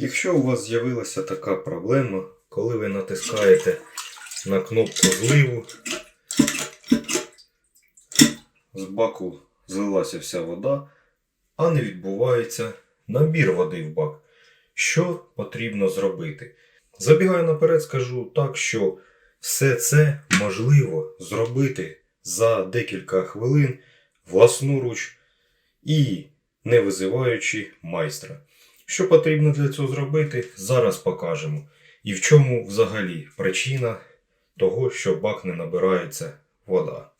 Якщо у вас з'явилася така проблема, коли ви натискаєте на кнопку зливу, з баку злилася вся вода, а не відбувається набір води в бак. Що потрібно зробити? Забігаю наперед, скажу так, що все це можливо зробити за декілька хвилин власноруч і не визиваючи майстра. Що потрібно для цього зробити, зараз покажемо. І в чому взагалі причина того, що бак не набирається вода.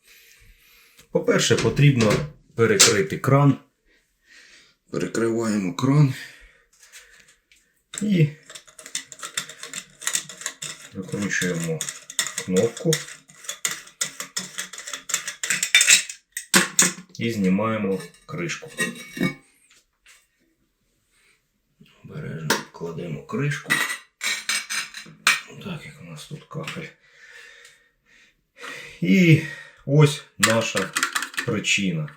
По-перше, потрібно перекрити кран. Перекриваємо кран і викручуємо кнопку і знімаємо кришку. Кришку. Так, як у нас тут кахель. І ось наша причина.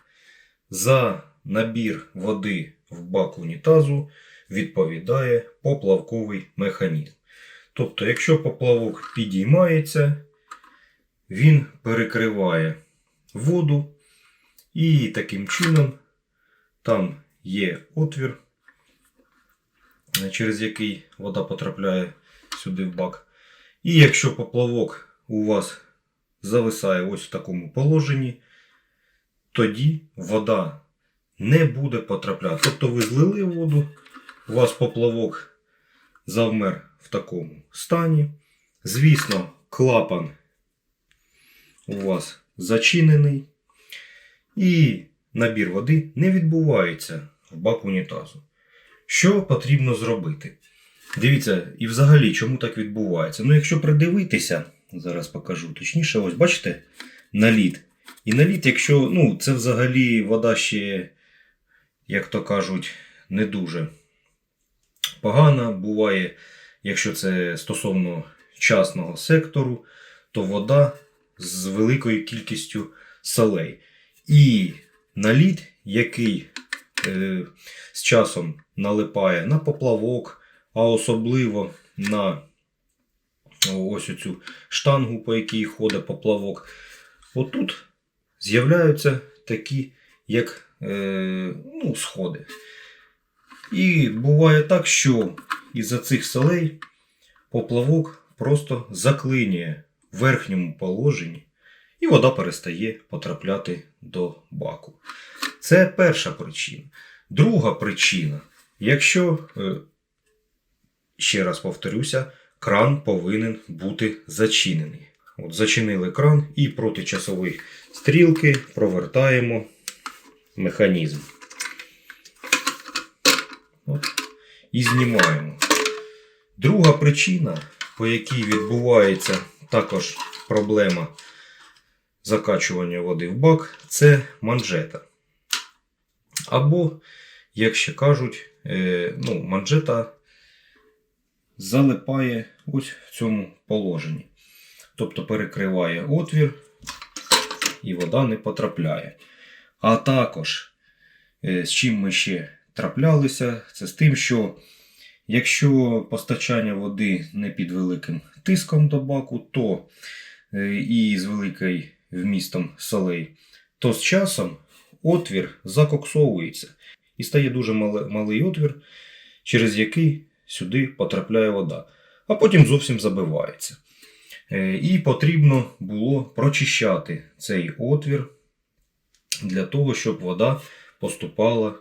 За набір води в бак унітазу відповідає поплавковий механізм. Тобто, якщо поплавок підіймається, він перекриває воду, і таким чином там є отвір, через який вода потрапляє сюди в бак. І якщо поплавок у вас зависає ось в такому положенні, тоді вода не буде потрапляти. Тобто ви злили воду, у вас поплавок завмер в такому стані. Звісно, клапан у вас зачинений. І набір води не відбувається в бак унітазу. Що потрібно зробити? Дивіться, і взагалі, чому так відбувається? Ну, якщо придивитися, зараз покажу точніше, ось бачите, наліт. І наліт, якщо, ну, це взагалі вода ще, як то кажуть, не дуже погана. Буває, якщо це стосовно частного сектору, то вода з великою кількістю солей. І наліт, який е, з часом налипає на поплавок, а особливо на ось оцю штангу, по якій ходить поплавок. Отут з'являються такі, як е, ну, сходи. І буває так, що із-за цих солей поплавок просто заклинює в верхньому положенні, і вода перестає потрапляти до баку. Це перша причина. Друга причина, якщо, е, ще раз повторюся, кран повинен бути зачинений. От Зачинили кран і проти часової стрілки провертаємо механізм. От. І знімаємо. Друга причина, по якій відбувається також проблема закачування води в бак, це манжета. Або, як ще кажуть, ну, манжета залипає ось в цьому положенні. Тобто перекриває отвір і вода не потрапляє. А також, е, з чим ми ще траплялися, це з тим, що якщо постачання води не під великим тиском до баку, то е, і з великим вмістом солей, то з часом отвір закоксовується і стає дуже малий отвір, через який сюди потрапляє вода, а потім зовсім забивається. Е, І потрібно було прочищати цей отвір для того, щоб вода поступала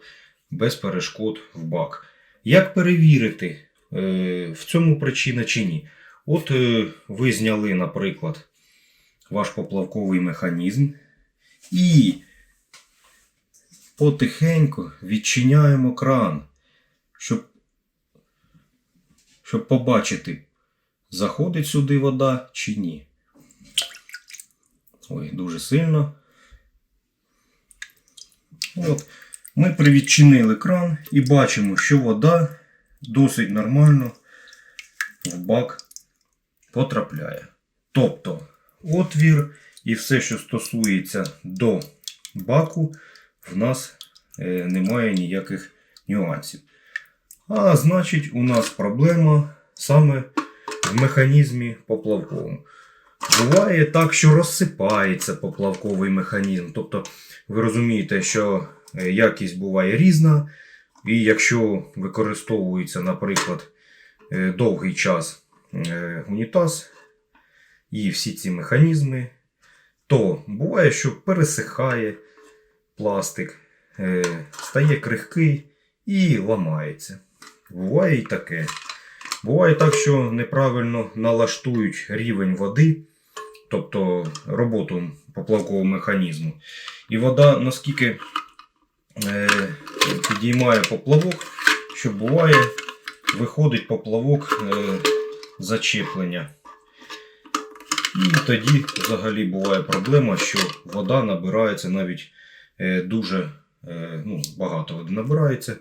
без перешкод в бак. Як перевірити, е, в цьому причина чи ні? От е, ви зняли, наприклад, ваш поплавковий механізм і потихеньку відчиняємо кран, щоб, щоб побачити, заходить сюди вода чи ні. Ой, дуже сильно. От. Ми привідчинили кран і бачимо, що вода досить нормально в бак потрапляє. Тобто отвір і все, що стосується до баку, в нас е, немає ніяких нюансів. А значить, у нас проблема саме в механізмі поплавковому. Буває так, що розсипається поплавковий механізм. Тобто, ви розумієте, що е, якість буває різна, і якщо використовується, наприклад, е, довгий час унітаз і всі ці механізми, то буває, що пересихає пластик, е, стає крихкий і ламається. Буває і таке. Буває так, що неправильно налаштують рівень води, тобто роботу поплавкового механізму. І вода наскільки е, підіймає поплавок, що буває, виходить поплавок е, зачеплення. І тоді взагалі буває проблема, що вода набирається навіть дуже е, ну, багато води набирається,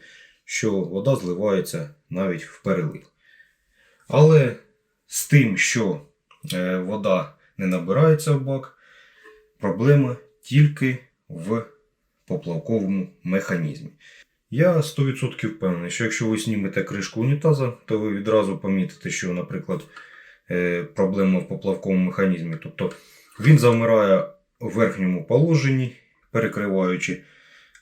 що вода зливається навіть в перелив. Але з тим, що е, вода не набирається в бак, проблема тільки в поплавковому механізмі. Я 100% впевнений, що якщо ви знімете кришку унітаза, то ви відразу помітите, що, наприклад, е, проблема в поплавковому механізмі. Тобто він завмирає у верхньому положенні, перекриваючи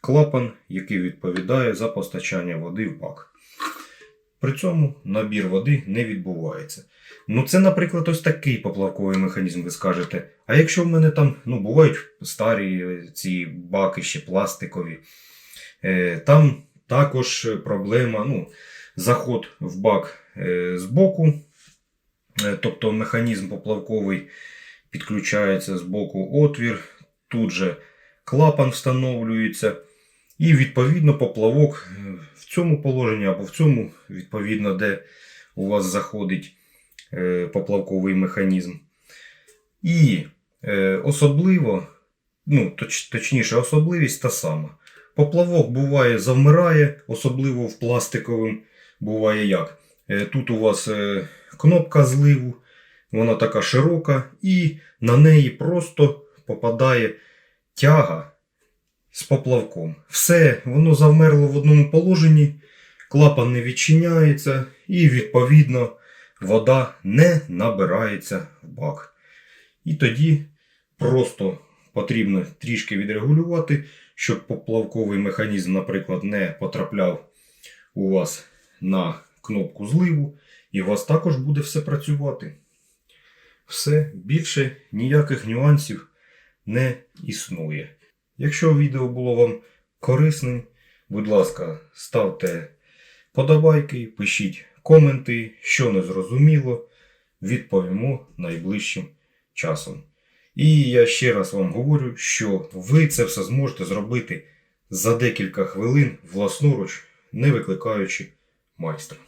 клапан, який відповідає за постачання води в бак. При цьому набір води не відбувається. Ну, це, наприклад, ось такий поплавковий механізм, ви скажете. А якщо в мене там ну, бувають старі ці баки ще пластикові, е, там також проблема, ну, заход в бак е, з боку, е, тобто механізм поплавковий підключається з боку отвір, тут же клапан встановлюється. І відповідно поплавок е, в цьому положенні або в цьому, відповідно, де у вас заходить е, поплавковий механізм. І е, особливо, ну, точ, точніше, особливість та сама. Поплавок буває завмирає, особливо в пластиковим буває як. Тут у вас кнопка зливу, вона така широка, і на неї просто попадає тяга з поплавком. Все, воно завмерло в одному положенні, клапан не відчиняється, і, відповідно, вода не набирається в бак. І тоді просто потрібно трішки відрегулювати, щоб поплавковий механізм, наприклад, не потрапляв у вас на кнопку зливу, і у вас також буде все працювати. Все, більше ніяких нюансів не існує. Якщо відео було вам корисним, будь ласка, ставте подобайки, пишіть коменти, що не зрозуміло, відповімо найближчим часом. І я ще раз вам говорю, що ви це все зможете зробити за декілька хвилин власноруч, не викликаючи майстра.